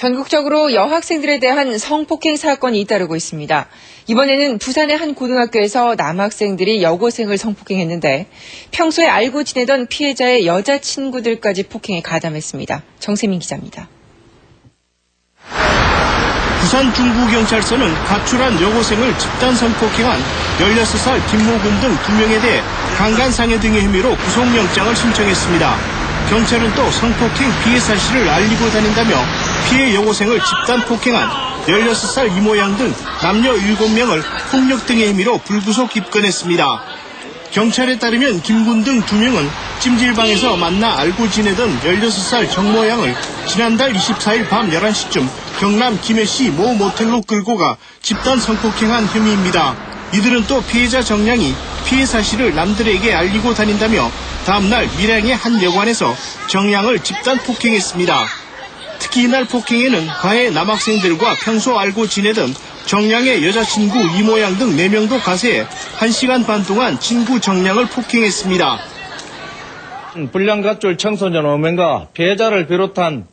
전국적으로 여학생들에 대한 성폭행 사건이 잇따르고 있습니다. 이번에는 부산의 한 고등학교에서 남학생들이 여고생을 성폭행했는데 평소에 알고 지내던 피해자의 여자친구들까지 폭행에 가담했습니다. 정세민 기자입니다. 부산 중부경찰서는 가출한 여고생을 집단 성폭행한 16살 김모근 등 2명에 대해 강간상해 등의 혐의로 구속영장을 신청했습니다. 경찰은 또 성폭행 피해 사실을 알리고 다닌다며 피해 여고생을 집단 폭행한 16살 이모 양 등 남녀 7명을 폭력 등의 혐의로 불구속 입건했습니다. 경찰에 따르면 김군 등두 명은 찜질방에서 만나 알고 지내던 16살 정모 양을 지난달 24일 밤 11시쯤 경남 김해시 모 모텔로 끌고 가 집단 성폭행한 혐의입니다. 이들은 또 피해자 정량이 피해 사실을 남들에게 알리고 다닌다며 다음날 밀양의 한 여관에서 정량을 집단 폭행했습니다. 특히 이날 폭행에는 가해 남학생들과 평소 알고 지내던 정량의 여자친구 이모양 등 4명도 가세해 1시간 반 동안 친구 정량을 폭행했습니다. 불량 가출 청소년 5명과 피해자를 비롯한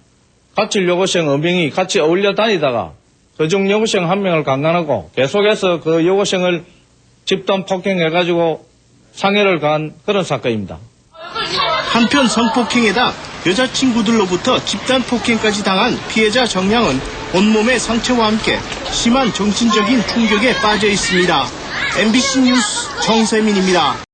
가출 여고생 5명이 같이 어울려 다니다가 그중 여고생 한 명을 강간하고 계속해서 그 여고생을 집단 폭행해가지고 상해를 가한 그런 사건입니다. 한편 성폭행에다 여자친구들로부터 집단 폭행까지 당한 피해자 정량은 온몸의 상처와 함께 심한 정신적인 충격에 빠져 있습니다. MBC 뉴스 정세민입니다.